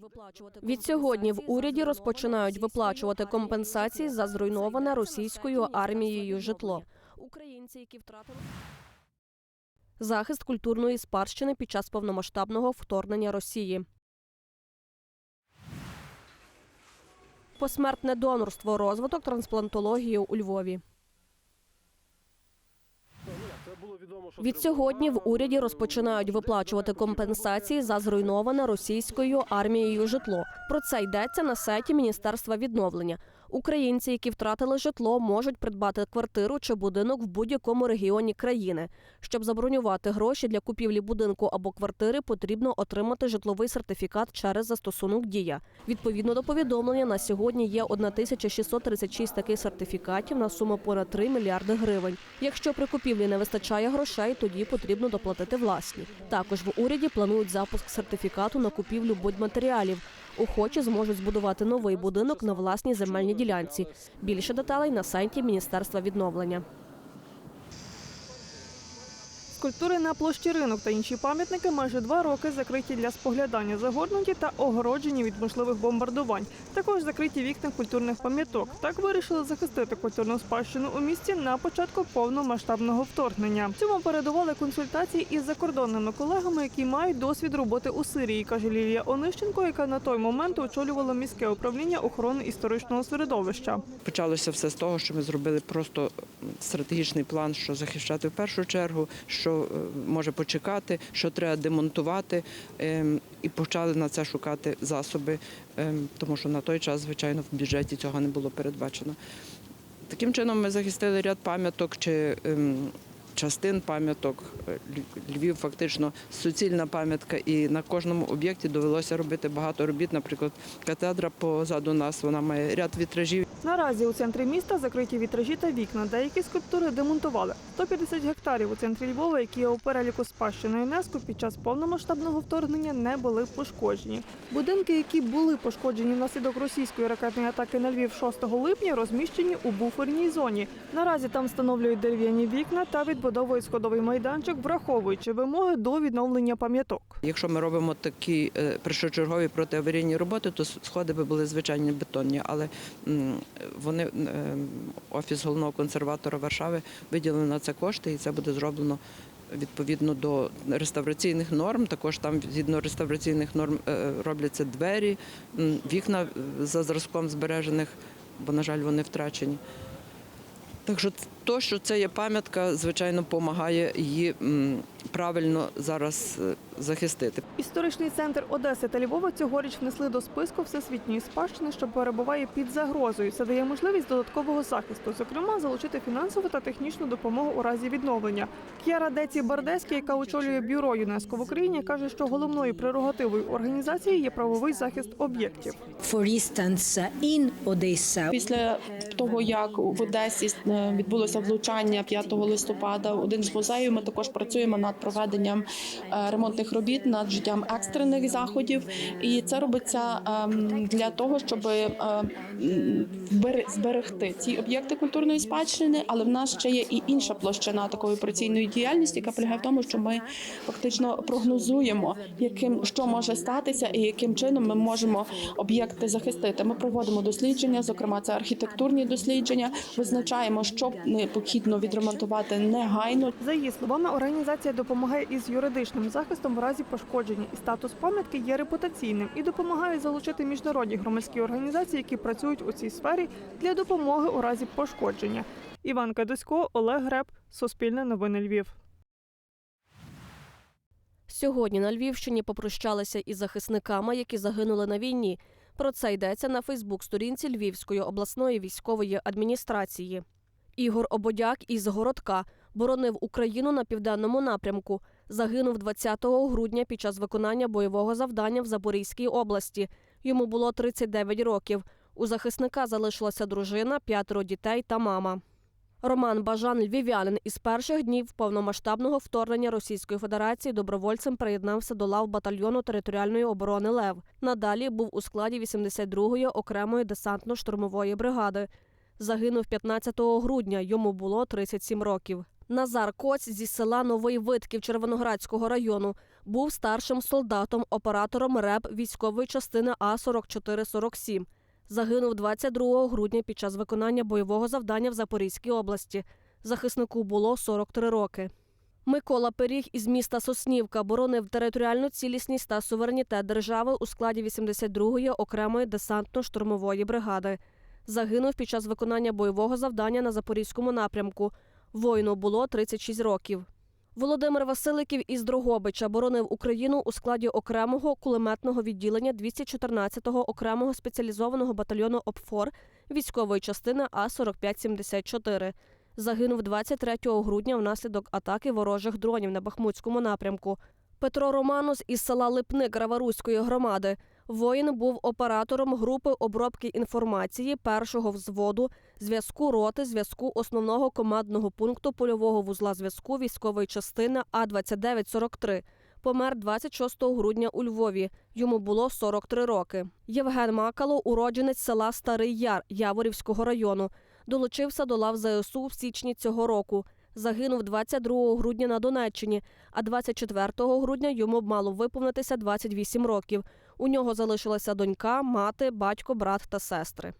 виплачувати відсьогодні. В уряді розпочинають виплачувати компенсації за зруйноване російською армією житло. Українці, які втратили захист культурної спадщини під час повномасштабного вторгнення Росії. Посмертне донорство, розвиток трансплантології у Львові. Відсьогодні в уряді розпочинають виплачувати компенсації за зруйноване російською армією житло. Про це йдеться на сайті Міністерства відновлення. Українці, які втратили житло, можуть придбати квартиру чи будинок в будь-якому регіоні країни. Щоб забронювати гроші для купівлі будинку або квартири, потрібно отримати житловий сертифікат через застосунок Дія. Відповідно до повідомлення, на сьогодні є 1636 таких сертифікатів на суму понад 3 мільярди гривень. Якщо при купівлі не вистачає грошей, тоді потрібно доплатити власні. Також в уряді планують запуск сертифікату на купівлю будматеріалів. Охочі зможуть збудувати новий будинок на власній земельній ділянці. Більше деталей на сайті Міністерства відновлення. Скульптури на площі ринок та інші пам'ятники майже два роки закриті для споглядання, загорнуті та огороджені від можливих бомбардувань. Також закриті вікна культурних пам'яток. Так вирішили захистити культурну спадщину у місті на початку повномасштабного вторгнення. Цьому передували консультації із закордонними колегами, які мають досвід роботи у Сирії, каже Лілія Онищенко, яка на той момент очолювала міське управління охорони історичного середовища. Почалося все з того, що ми зробили просто стратегічний план, що захищати в першу чергу, що е, може почекати, що треба демонтувати, ем, і почали на це шукати засоби, ем, тому що на той час, звичайно, в бюджеті цього не було передбачено. Таким чином ми захистили ряд пам'яток чи ем, частин пам'яток. Е, Львів фактично суцільна пам'ятка, і на кожному об'єкті довелося робити багато робіт. Наприклад, катедра позаду нас вона має ряд вітражів. Наразі у центрі міста закриті вітражі та вікна. Деякі скульптури демонтували. 150 гектарів у центрі Львова, які у переліку спадщини ЮНЕСКО, під час повномасштабного вторгнення не були пошкоджені. Будинки, які були пошкоджені внаслідок російської ракетної атаки на Львів 6 липня, розміщені у буферній зоні. Наразі там встановлюють дерев'яні вікна та відбудовують сходовий майданчик, враховуючи вимоги до відновлення пам'яток. Якщо ми робимо такі е, першочергові протиаварійні роботи, то сходи би були звичайні бетонні, але вони е, офіс головного консерватора Варшави виділили на це кошти, і це буде зроблено. Відповідно до реставраційних норм, також там згідно реставраційних норм е, робляться двері, вікна за зразком збережених, бо, на жаль, вони втрачені. Так що то, що це є пам'ятка, звичайно, допомагає її правильно зараз е, захистити. Історичний центр Одеси та Львова цьогоріч внесли до списку всесвітньої спадщини, що перебуває під загрозою. Це дає можливість додаткового захисту, зокрема, залучити фінансову та технічну допомогу у разі відновлення. К'яра Деці Бардеський, яка очолює бюро ЮНЕСКО в Україні, каже, що головною прерогативою організації є правовий захист об'єктів. For instance, uh, in Odessa, Після того, як в Одесі е, відбулося влучання 5 листопада, один з музеїв, ми також працюємо над проведенням е, ремонтних робіт, над життям екстрених заходів. І це робиться ем, для того, щоб е, зберегти ці об'єкти культурної спадщини. Але в нас ще є і інша площина такої операційної діяльності, яка полягає в тому, що ми фактично прогнозуємо, яким що може статися і яким чином ми можемо об'єкти захистити. Ми проводимо дослідження, зокрема це архітектурні дослідження. Визначаємо, що необхідно відремонтувати негайно. За її словами, організація допомагає із юридичним захистом в разі пошкодження, і статус пам'ятки є репутаційним і допомагає залучити міжнародні громадські організації, які працюють у цій сфері для допомоги у разі пошкодження. Іван Кадусько, Олег Греб, Суспільне новини Львів. Сьогодні на Львівщині попрощалися із захисниками, які загинули на війні. Про це йдеться на Фейсбук-сторінці Львівської обласної військової адміністрації. Ігор Ободяк із Городка боронив Україну на південному напрямку. Загинув 20 грудня під час виконання бойового завдання в Запорізькій області. Йому було 39 років. У захисника залишилася дружина, п'ятеро дітей та мама. Роман Бажан львів'янин із перших днів повномасштабного вторгнення Російської Федерації добровольцем приєднався до лав батальйону територіальної оборони Лев. Надалі був у складі 82-ї окремої десантно-штурмової бригади. Загинув 15 грудня. Йому було 37 років. Назар Коць зі села Новий Витків Червоноградського району Був старшим солдатом, оператором РЕБ військової частини А 4447 Загинув 22 грудня під час виконання бойового завдання в Запорізькій області. Захиснику було 43 роки. Микола Пиріг із міста Соснівка боронив територіальну цілісність та суверенітет держави у складі 82-ї окремої десантно-штурмової бригади. Загинув під час виконання бойового завдання на запорізькому напрямку. Воїну було 36 років. Володимир Василиків із Дрогобича боронив Україну у складі окремого кулеметного відділення 214-го окремого спеціалізованого батальйону ОПФОР військової частини А 4574 Загинув 23 грудня внаслідок атаки ворожих дронів на Бахмутському напрямку. Петро Романус із села Липник Раваруської громади. Воїн був оператором групи обробки інформації першого взводу зв'язку роти зв'язку основного командного пункту польового вузла зв'язку військової частини А 2943 Помер 26 грудня у Львові. Йому було 43 роки. Євген Макало, уродженець села Старий Яр Яворівського району, долучився до лав ЗСУ в січні цього року. Загинув 22 грудня на Донеччині, а 24 грудня йому мало виповнитися 28 років. У нього залишилася донька, мати, батько, брат та сестри.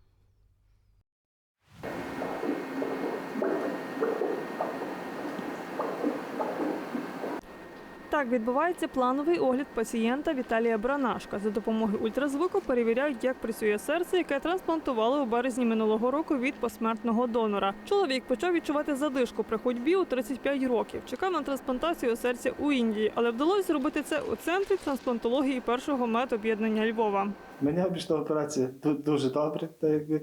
Так відбувається плановий огляд пацієнта Віталія Бранашка. За допомогою ультразвуку перевіряють, як працює серце, яке трансплантували у березні минулого року від посмертного донора. Чоловік почав відчувати задишку при ходьбі у 35 років. Чекав на трансплантацію серця у Індії, але вдалося зробити це у центрі трансплантології першого медоб'єднання Львова. Мене обійшла операція ду- дуже добре, так якби.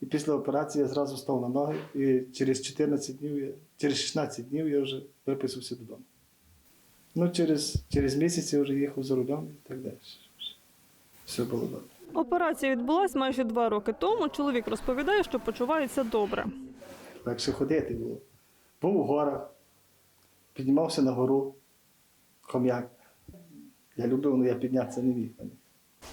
І після операції я зразу став на ноги. І через 14 днів, через 16 днів я вже виписався додому. Ну, через, через місяць я вже їхав за рулем і так далі. Все було добре. Операція відбулася майже два роки тому. Чоловік розповідає, що почувається добре. Легше ходити було. Був у горах, піднімався на гору, хом'як. Я любив, але я піднятися не міг.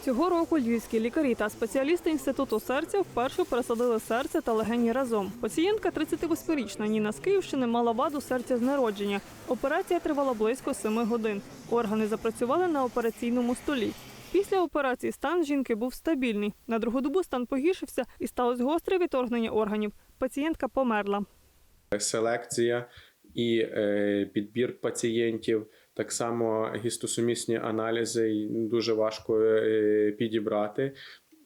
Цього року львівські лікарі та спеціалісти інституту серця вперше пересадили серце та легені разом. Пацієнтка 38-річна Ніна з Київщини мала ваду серця з народження. Операція тривала близько 7 годин. Органи запрацювали на операційному столі. Після операції стан жінки був стабільний. На другу добу стан погіршився і сталося гостре відторгнення органів. Пацієнтка померла. селекція і е, підбір пацієнтів, так само гістосумісні аналізи дуже важко е, підібрати.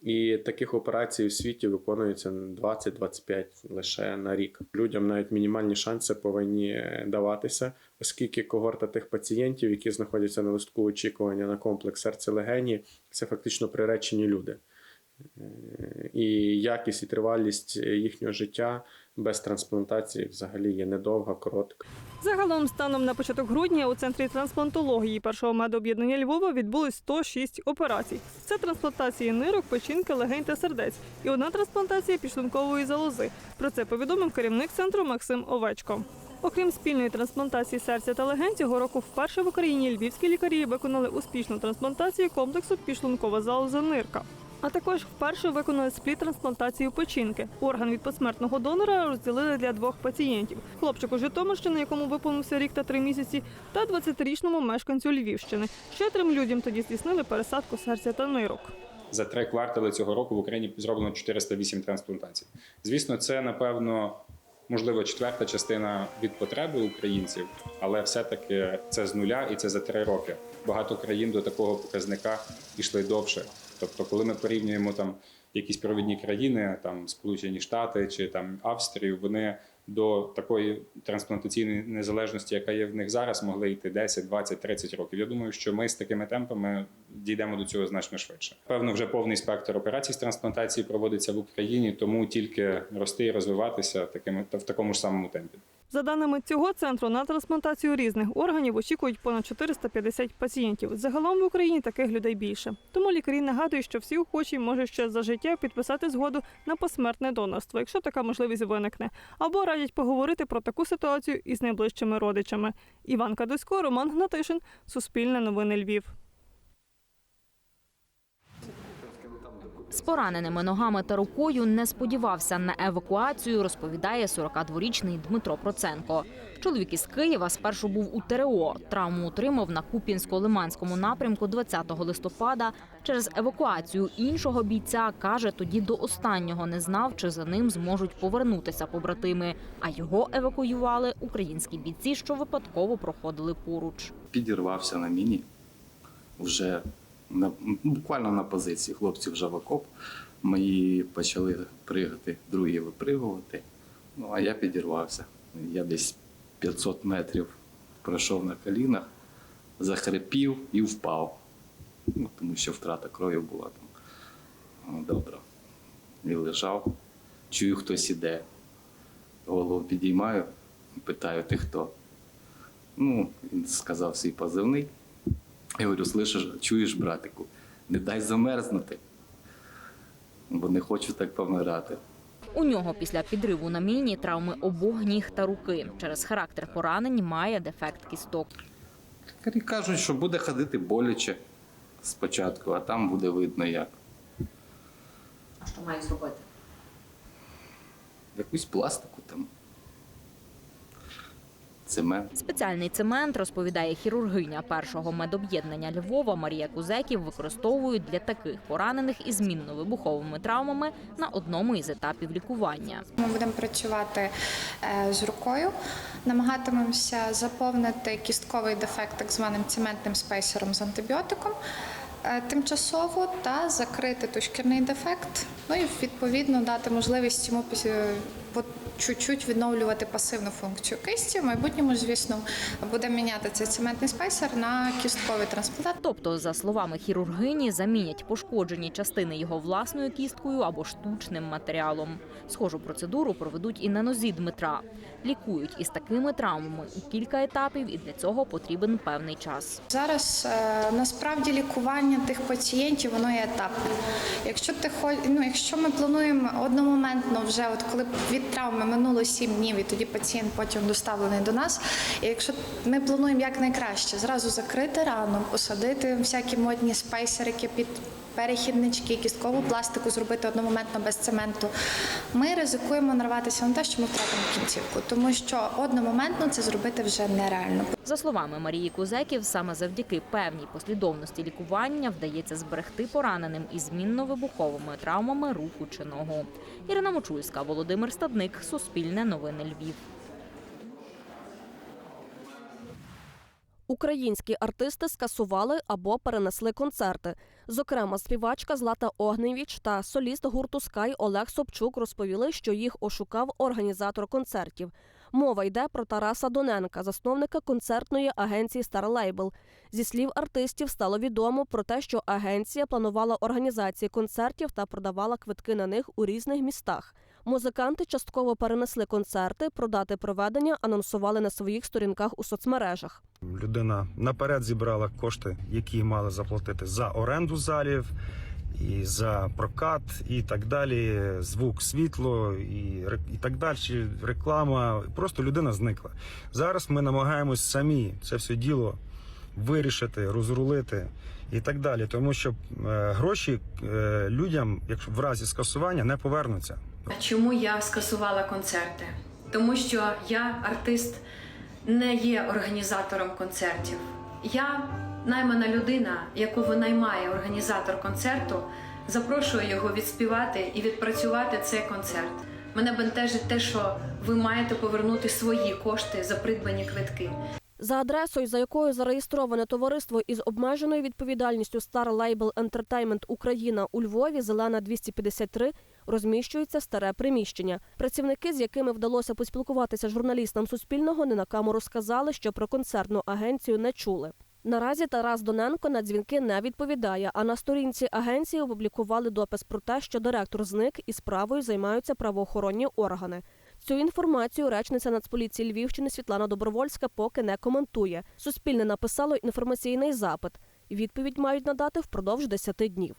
І таких операцій у світі виконується 20-25 лише на рік. Людям навіть мінімальні шанси повинні е, даватися, оскільки когорта тих пацієнтів, які знаходяться на листку очікування на комплекс серце-легені, це фактично приречені люди. Е, І якість і тривалість їхнього життя без трансплантації взагалі є недовга, коротка. Загалом, станом на початок грудня у центрі трансплантології першого медоб'єднання Львова відбулось 106 операцій. Це трансплантації нирок, печінки, легень та сердець і одна трансплантація підшлункової залози. Про це повідомив керівник центру Максим Овечко. Окрім спільної трансплантації серця та легень, цього року вперше в Україні львівські лікарі виконали успішну трансплантацію комплексу підшлункова залоза нирка. А також вперше виконали спліт-трансплантацію печінки. Орган від посмертного донора розділили для двох пацієнтів: хлопчику Житомирщини, якому виповнився рік та три місяці, та 20-річному мешканцю Львівщини. Ще трьом людям тоді здійснили пересадку серця та нирок. За три квартали цього року в Україні зроблено 408 трансплантацій. Звісно, це напевно можливо четверта частина від потреби українців, але все-таки це з нуля і це за три роки. Багато країн до такого показника йшли довше. Тобто, коли ми порівнюємо там якісь провідні країни, там Сполучені Штати чи там Австрію, вони до такої трансплантаційної незалежності, яка є в них зараз, могли йти 10, 20, 30 років. Я думаю, що ми з такими темпами дійдемо до цього значно швидше. Певно, вже повний спектр операцій з трансплантації проводиться в Україні, тому тільки рости і розвиватися такими та в такому ж самому темпі. За даними цього центру, на трансплантацію різних органів очікують понад 450 пацієнтів. Загалом в Україні таких людей більше. Тому лікарі нагадують, що всі охочі можуть ще за життя підписати згоду на посмертне донорство, якщо така можливість виникне, або радять поговорити про таку ситуацію із найближчими родичами. Іван Кадусько, Роман Гнатишин, Суспільне новини Львів. З пораненими ногами та рукою не сподівався на евакуацію, розповідає 42-річний Дмитро Проценко. Чоловік із Києва спершу був у ТРО. Травму отримав на Куп'янсько-Лиманському напрямку 20 листопада. Через евакуацію іншого бійця каже, тоді до останнього не знав, чи за ним зможуть повернутися побратими. А його евакуювали українські бійці, що випадково проходили поруч. підірвався на міні вже на, буквально на позиції. Хлопці вже в окоп. Мої почали пригати, другі випригувати. Ну, а я підірвався. Я десь 500 метрів пройшов на колінах, захрипів і впав. Ну, тому що втрата крові була там. Ну, Добре. І лежав. Чую, хтось іде. Голову підіймаю, питаю, ти хто? Ну, він сказав свій позивний. Я говорю, слышиш, чуєш, братику, не дай замерзнути, бо не хочу так помирати. У нього після підриву на міні травми обох ніг та руки. Через характер поранень має дефект кісток. Лікарі кажуть, що буде ходити боляче спочатку, а там буде видно як. А що має зробити? Якусь пластику там. Цемент. Спеціальний цемент, розповідає хірургиня першого медоб'єднання Львова Марія Кузеків, використовують для таких поранених із змінно-вибуховими травмами на одному із етапів лікування. Ми будемо працювати е, з рукою, намагатимемося заповнити кістковий дефект так званим цементним спейсером з антибіотиком е, тимчасово та закрити той шкірний дефект. Ну і відповідно дати можливість йому чуть-чуть відновлювати пасивну функцію кисті. В майбутньому, звісно, будемо міняти цей цементний спейсер на кістковий трансплантат. Тобто, за словами хірургині, замінять пошкоджені частини його власною кісткою або штучним матеріалом. Схожу процедуру проведуть і на нозі Дмитра. Лікують із такими травмами у кілька етапів, і для цього потрібен певний час. Зараз е, насправді лікування тих пацієнтів воно є етапне. Якщо ти ну, якщо ми плануємо одномоментно, вже от коли від травми минуло 7 днів, і тоді пацієнт потім доставлений до нас. І якщо ми плануємо як найкраще, зразу закрити рану, посадити всякі модні спейсерики під. Перехіднички, кісткову пластику зробити одномоментно без цементу. Ми ризикуємо нарватися на те, що ми втратимо кінцівку, тому що одномоментно це зробити вже нереально. За словами Марії Кузеків, саме завдяки певній послідовності лікування вдається зберегти пораненим із змінно-вибуховими травмами руху чи ногу. Ірина Мочульська, Володимир Стадник, Суспільне новини Львів. Українські артисти скасували або перенесли концерти. Зокрема, співачка Злата Огневіч та соліст гурту Скай Олег Собчук розповіли, що їх ошукав організатор концертів. Мова йде про Тараса Доненка, засновника концертної агенції Старлейбл. Зі слів артистів стало відомо про те, що агенція планувала організації концертів та продавала квитки на них у різних містах. Музиканти частково перенесли концерти, про дати проведення анонсували на своїх сторінках у соцмережах. Людина наперед зібрала кошти, які мали заплатити за оренду залів, і за прокат, і так далі. Звук, світло, і, і так далі. Реклама. Просто людина зникла. Зараз ми намагаємось самі це все діло вирішити, розрулити і так далі. Тому що е, гроші е, людям, якщо в разі скасування, не повернуться. А Чому я скасувала концерти? Тому що я артист не є організатором концертів. Я наймана людина, яку винаймає організатор концерту, запрошую його відспівати і відпрацювати цей концерт. Мене бентежить те, що ви маєте повернути свої кошти за придбані квитки. За адресою, за якою зареєстроване товариство із обмеженою відповідальністю Star Label Entertainment Україна у Львові, Зелена 253, розміщується старе приміщення. Працівники, з якими вдалося поспілкуватися журналістам Суспільного, не на камеру сказали, що про концертну агенцію не чули. Наразі Тарас Доненко на дзвінки не відповідає. А на сторінці агенції опублікували допис про те, що директор зник і справою займаються правоохоронні органи. Цю інформацію речниця Нацполіції Львівщини Світлана Добровольська поки не коментує. Суспільне написало інформаційний запит. Відповідь мають надати впродовж 10 днів.